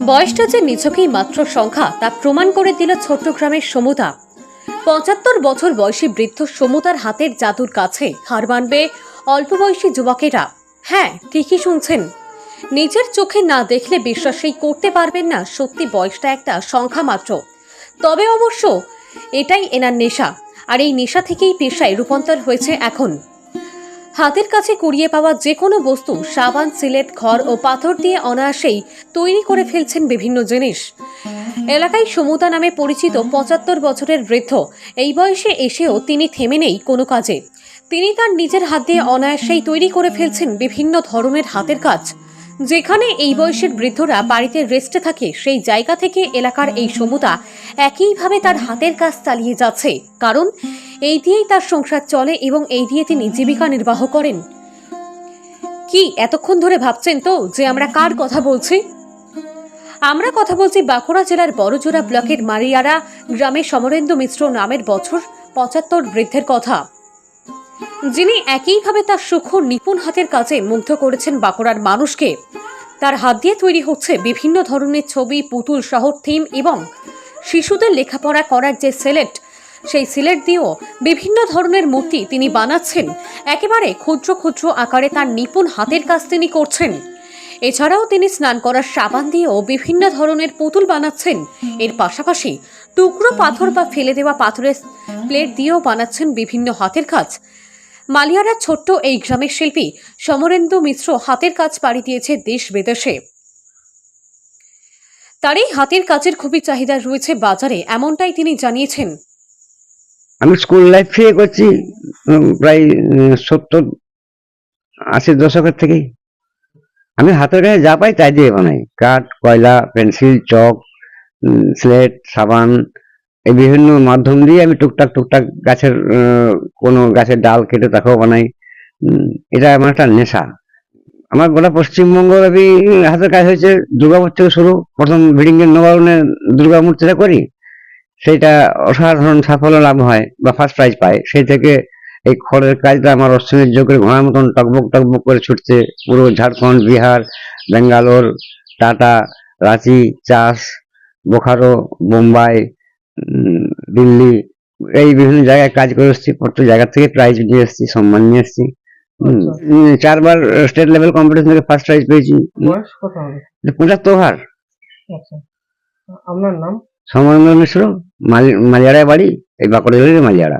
বয়সটা যে নিছকেই মাত্র সংখ্যা, তা প্রমাণ করে দিল ছোট্টগ্রামের সমুদা। পঁচাত্তর বছর বয়সী বৃদ্ধ সমুদার হাতের জাদুর কাছে হার মানবে অল্প বয়সী যুবকেরা। হ্যাঁ ঠিকই শুনছেন। নিজের চোখে না দেখলে বিশ্বাসই করতে পারবেন না সত্যি বয়সটা একটা সংখ্যা মাত্র। তবে অবশ্য এটাই এনার নেশা, আর এই নেশা থেকেই পেশায় রূপান্তর হয়েছে এখন। হাতের কাছে কুড়িয়ে পাওয়া যে কোনো বস্তু, সাবান, সিলেট, খড় ও পাথর দিয়ে অনায়াসেই তৈরি করে ফেলছেন বিভিন্ন জিনিস। এলাকায় সমুদা নামে পরিচিত পঁচাত্তর বছরের বৃদ্ধ, এই বয়সে এসেও তিনি থেমে নেই কোনো কাজে। তিনি তার নিজের হাত দিয়ে অনায়াসেই তৈরি করে ফেলছেন বিভিন্ন ধরনের হাতের কাজ। যেখানে এই বয়সের বৃদ্ধরা বাড়িতে রেস্টে থাকে, সেই জায়গা থেকে এলাকার এই সমুদা একইভাবে তার হাতের কাজ চালিয়ে যাচ্ছে। কারণ এই দিয়েই তার সংসার চলে এবং এই দিয়ে তিনি জীবিকা নির্বাহ করেন। কি, এতক্ষণ ধরে ভাবছেন তো যে আমরা কার কথা বলছি? আমরা কথা বলছি বাঁকুড়া জেলার বড়জোড়া ব্লকের মারিয়ারা গ্রামে সমরেন্দ্র মিশ্র নামের বছর পঁচাত্তর বৃদ্ধের কথা। যিনি একইভাবে তার সূক্ষ্ম নিপুণ হাতের কাজে মুগ্ধ করেছেন বাঁকুড়ার মানুষকে। তার হাত দিয়ে তৈরি হচ্ছে বিভিন্ন ধরনের ছবি, পুতুল সহ থিম এবং শিশুদের লেখাপড়া করার যে সিলেট সেই সিলেট দিয়েও বিভিন্ন ধরনের মূর্তি তিনি বানাচ্ছেন। একেবারে ক্ষুদ্র ক্ষুদ্র আকারে তার নিপুণ হাতের কাজ তিনি করছেন। এছাড়াও তিনি স্নান করার সাবান দিয়েও বিভিন্ন ধরনের পুতুল বানাচ্ছেন। এর পাশাপাশি টুকরো পাথর বা ফেলে দেওয়া পাথরের প্লেট দিয়েও বানাচ্ছেন বিভিন্ন হাতের কাজ। মালিয়ারা ছোট্ট এই গ্রামের শিল্পী সমরেন্দু মিশ্র হাতের কাজ পাড়ি দিয়েছে দেশ বিদেশে। তার এই হাতের কাজের খুবই চাহিদা রয়েছে বাজারে, এমনটাই তিনি জানিয়েছেন। আমি স্কুল লাইফ থেকে করছি প্রায় সত্তর, আশির দশকের থেকেই। আমি হাতের কাছে যা পাই তাই দিয়ে বানাই। কাঠ, কয়লা, পেন্সিল, চক স্লেট, সাবান, এই বিভিন্ন মাধ্যম দিয়ে আমি টুকটাক টুকটাক গাছের কোনো গাছের ডাল কেটে তাকেও বানাই। এটা আমার একটা নেশা। আমার গোটা পশ্চিমবঙ্গব্যাপী হাতের কাজ হয়েছে, দুর্গাপুর থেকে শুরু। প্রথম ভিডিংয়ের নবায়নে দুর্গা মূর্তিটা করি। সেটা অসাধারণ সাফল্য লাভ হয় বা ফার্স্ট প্রাইজ পায়। সেই থেকে এই খড়ের কাজটা আমার অশ্বিনের যোগের ঘোড়ার মতন টকবক টকবক করে ছুটছে। পুরো ঝাড়খণ্ড বিহার বেঙ্গালোর টাটা রাঁচি চাষ বোখারো বোম্বাই দিল্লি এই বিভিন্ন জায়গায় কাজ করে এসেছি। প্রত্যেক জায়গা থেকে প্রাইজ নিয়ে এসেছি সম্মান নিয়ে এসেছি। চারবার স্টেট লেভেল কম্পিটিশন থেকে ফার্স্ট প্রাইজ পেয়েছি। পঁচাত্তর হার। আচ্ছা। আপনার নাম? সমরেন্দ্র মিশ্র। মালিয়াড়ায় বাড়ি এই বাঁকুড়া জেলার মালিয়াড়া